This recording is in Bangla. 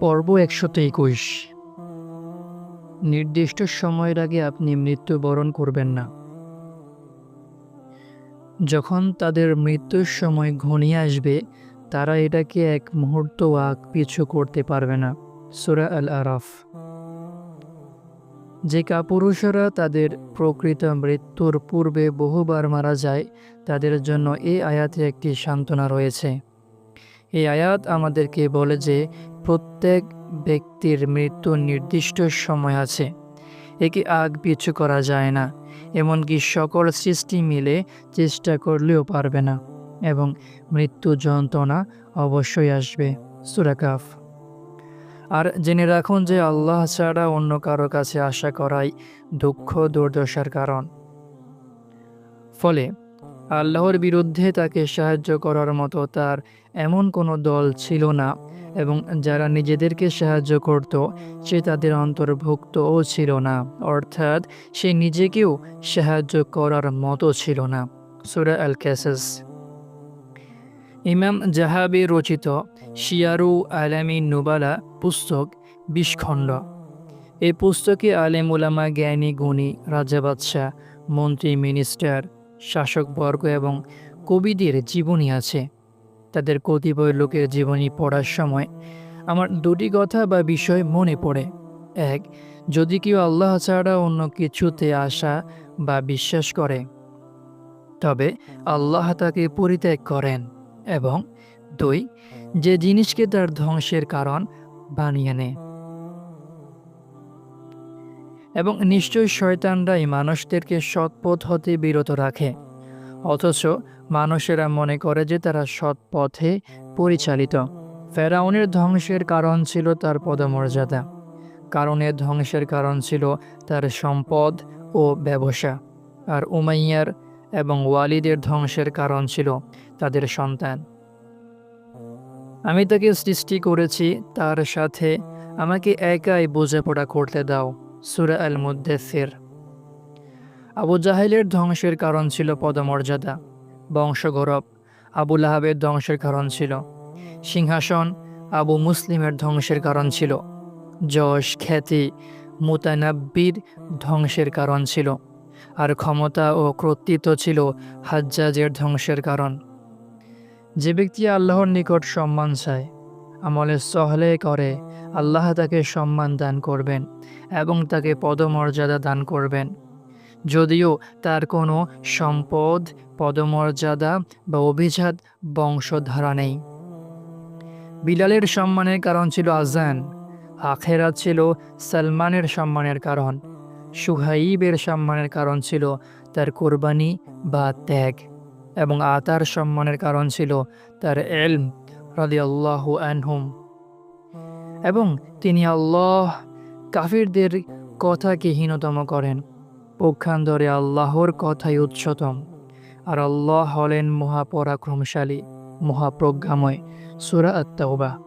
পর্ব একশত একুশ। নির্দিষ্ট সময়ের আগে আপনি মৃত্যুবরণ করবেন না। যখন তাদের মৃত্যুর সময় ঘনিয়ে আসবে, তারা এটাকে এক মুহূর্ত আগ পিছু করতে পারবে না। সুরা আল আরাফ যে কাপুরুষেরা তাদের প্রকৃত মৃত্যুর পূর্বে বহুবার মারা যায়, তাদের জন্য এই আয়াতে একটি সান্ত্বনা রয়েছে। এই আয়াত আমাদেরকে বলে যে প্রত্যেক ব্যক্তির মৃত্যুর নির্দিষ্ট সময় আছে। একে আগ পিছু করা যায় না, এমনকি সকল সৃষ্টি মিলে চেষ্টা করলেও পারবে না এবং মৃত্যু যন্ত্রণা অবশ্যই আসবে। সুরাকাফ আর জেনে রাখুন যে আল্লাহ ছাড়া অন্য কারও কাছে আশা করাই দুঃখ দুর্দশার কারণ। ফলে আল্লাহর বিরুদ্ধে তাকে সাহায্য করার মতো তার এমন কোনো দল ছিল না, এবং যারা নিজেদেরকে সাহায্য করত, সে তাদের অন্তর্ভুক্তও ছিল না, অর্থাৎ সে নিজেকেও সাহায্য করার মতো ছিল না। সুরা আল ক্যাসাস ইমাম জাহাবি রচিত শিয়ারু আলামী নুবালা পুস্তক বিষ্খণ্ড এই পুস্তকে আলেম উলামা জ্ঞানী গুণী রাজা বাদশাহ, মন্ত্রী, মিনিস্টার শাসকবর্গ এবং কবিদের জীবনী আছে। তাদের কতিপয় লোকের জীবনী পড়ার সময় আমার দুটি কথা বা বিষয় মনে পড়ে। এক, যদি কেউ আল্লাহ ছাড়া অন্য কিছুতে আশা বা বিশ্বাস করে, তবে আল্লাহ তাকে পরিত্যাগ করেন। এবং দুই, যে জিনিসকে তার ধ্বংসের কারণ বানিয়ে নেয়। এবং নিশ্চয়ই শয়তানরাই মানুষদেরকে সৎপথ হতে বিরত রাখে। অথচ মানুষেরা মনে করে যে তারা সৎ পথে পরিচালিত। ফেরাউনের ধ্বংসের কারণ ছিল তার পদমর্যাদা। কারণের ধ্বংসের কারণ ছিল তার সম্পদ ও ব্যবসা। আর উমাইয়ার এবং ওয়ালিদের ধ্বংসের কারণ ছিল তাদের সন্তান। আমি তাকে সৃষ্টি করেছি, তার সাথে আমাকে একাই বোঝাপড়া করতে দাও। সুরা আল মুদ্দেসির আবু জাহেলের ধ্বংসের কারণ ছিল পদমর্যাদা, বংশগৌরব। আবু লাহাবের ধ্বংসের কারণ ছিল সিংহাসন। আবু মুসলিমের ধ্বংসের কারণ ছিল যশ, খ্যাতি, মুতানাব্বির ধ্বংসের কারণ ছিল। আর ক্ষমতা ও কর্তৃত্ব ছিল হাজ্জাজের ধ্বংসের কারণ। যে ব্যক্তি আল্লাহর নিকট সম্মান চায় আমলে সহলে করে, আল্লাহ তাকে সম্মান দান করবেন এবং তাকে পদমর্যাদা দান করবেন। যদিও তার কোনো সম্পদ, পদমর্যাদা বা অভিজাত বংশধারা নেই। বিলালের সম্মানের কারণ ছিল আজান, আখেরাত ছিল সালমানের সম্মানের কারণ, সুহাইবের সম্মানের কারণ ছিল তার কোরবানি বা ত্যাগ, এবং আতার সম্মানের কারণ ছিল তার এলম। রাদি আল্লাহ আনহুম। এবং তিনি আল্লাহ কাফিরদের কথাকে হীনতম করেন। পক্ষান্তরে আল্লাহর কথাই উচ্চতম। আর আল্লাহ হলেন মহাপরাক্রমশালী, মহাপ্রজ্ঞাময়। সুরা আত্মাউবা